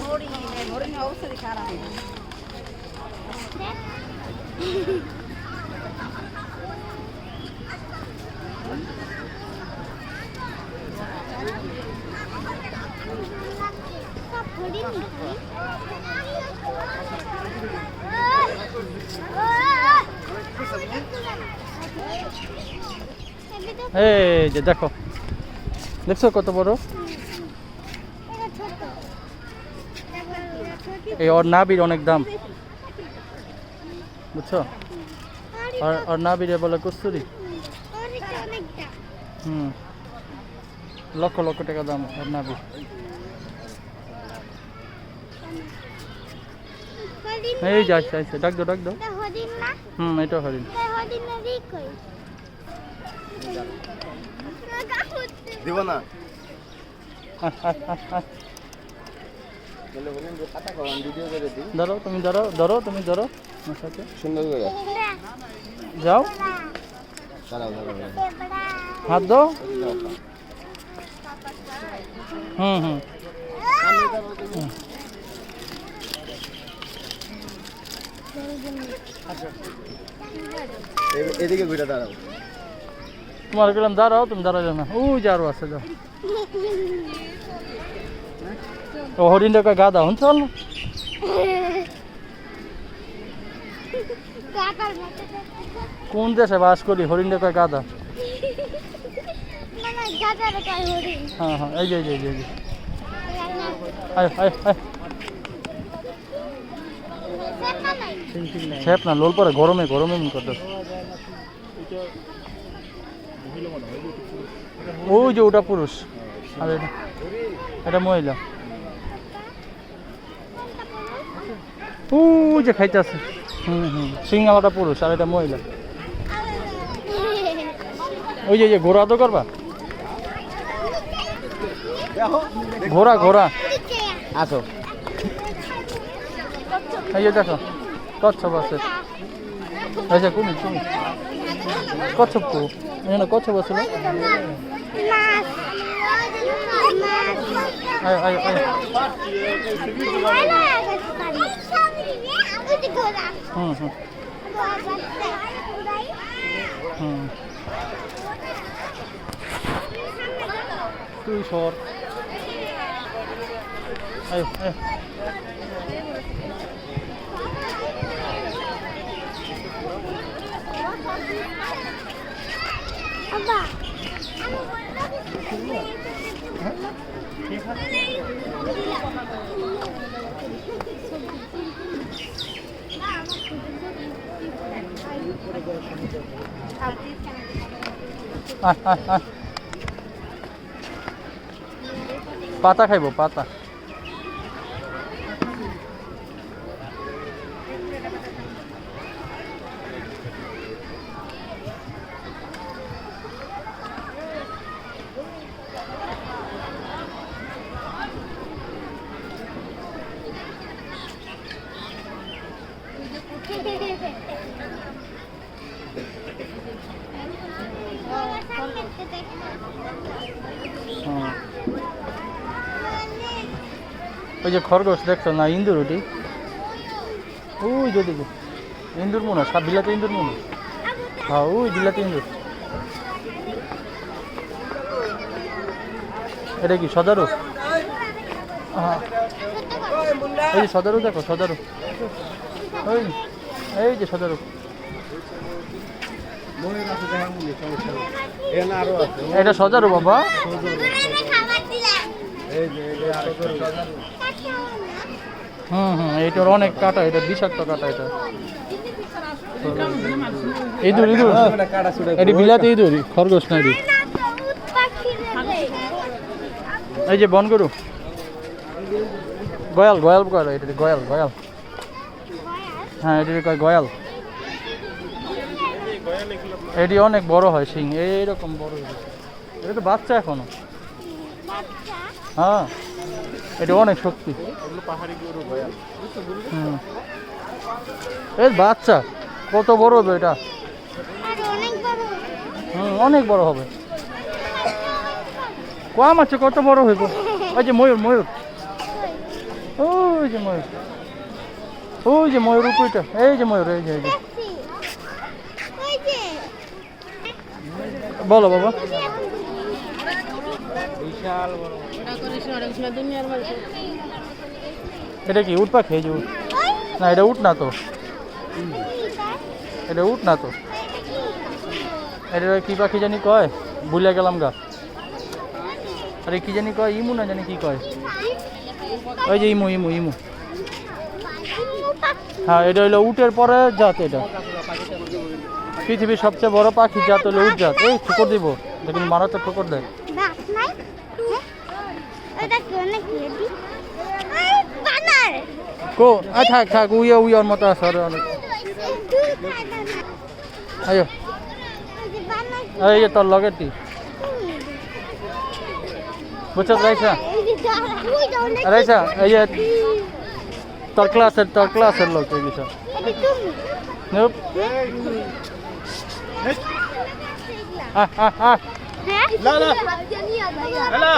হরিণ হরিণ অবস্থা খারাপ এই যে দেখো। দেখছ কত বড়? এই ওর নাবির অনেক দাম। বুঝছ? আর আর নাবিরে বলে কস্তুরি। হুম। লক্ষ লক্ষ টাকা দাম আর নাবির এই যে আসছে আসছে ডাক দাও ডাক দাও। হুম এটা হরিণ। কই? দিব না। ধরো তুমি ধরো ধরো তুমি ধরো। আমার সাথে। সুন্দর করে। যাও। হাত দাও। হুম হুম। এদিকে ঘুরে দাঁড়াও। তোমার গেলাম দাঁড়াও তুমি দাঁড়ালে না ও যে আরও আছে যাও ও হরিণটা কয় গাদা হন চল কোন দেশে বাস করি হরিণটা কয় গাদা হ্যাঁ হ্যাঁ এই যে এই যে এই যে, আয় আয় আয় ছেপ না লোল পরে গরমে গরমে মন করতে ওই যে ওটা পুরুষ। আর এটা এটা মহিলা। ওই যে খাইতেছে। পুরুষ আর এটা মহিলা। ওই যে ঘোড়া তো করবা? ঘোড়া ঘোড়া। আসো। এই যে দেখো, কচ্ছপ আছে। কচ্ছপ কু এখানে কচ্ছপ আছে না মাছ আয় আয় আয় হুম হুম হুম তুই সর আয় আয় পাতা খাইব পাতা হুম ওই যে খরগোশ দেখছ না ইন্দুর ওটি? ওই যদি ইন্দুর মনে হয় সব বিলাতে ইন্দুর মনে। হয়। ওই বিলাতে ইন্দুর। এটা কি সদারু হ্যাঁ। এই যে সদারু দেখো সদারু ওই এই যে সদারু এটা সদারু বাবা খাবার দিলাম এই যে এই যে আরও করে হুম হুম এটার অনেক কাটা, এটা বিষাক্ত কাটা এটা। ইঁদুর ইঁদুর। এটি বিলাতে ইঁদুর খরগোশ না এই যে বন গরু। গয়াল গয়াল কয় এটা গয়াল গয়াল। হ্যাঁ এটি কয় গয়াল। এটি অনেক বড় হয় সিং এইরকম বড় এটা তো বাচ্চা এখনও। হ্যাঁ এটা অনেক শক্তি। হুম। এই বাচ্চা, কত বড় হবে এটা? হুম, অনেক বড় হবে। কম আছে, কত বড় হইব? ওই যে ময়ূর ময়ূর। ওই যে ময়ূর। ওই যে ময়ূর উপরটা। এই যে ময়ূর, এই যে এই যে। বলো বাবা। বিশাল বড়। এটা কি উঠ পাখি? যে উট। না এটা উঠ না তো। এটা উঠ না তো। এটা কি পাখি জানি কয়? ভুলে গেলাম গা। আরে কি জানি কয় ইমু না জানি কি কয়। ওই যে ইমু ইমু ইমু। হ্যাঁ এটা হইল উটের পরে জাত এটা। পৃথিবীর সবচেয়ে বড় পাখি জাত হলো উট জাত। এই ঠুকর দিব। দেখুন মারাতে ঠুকর দেয়। কি আ থাক থাক উইয়া উইয়ার মতো অনেক আয়ো এই যে তোর লগেরটি বুঝছ রাইসা রাইসা এই যে তোর ক্লাসের তোর ক্লাসের লোক এই বিষয় নুপ আহ আহ আহ হ্যাঁ লা, লা। লা।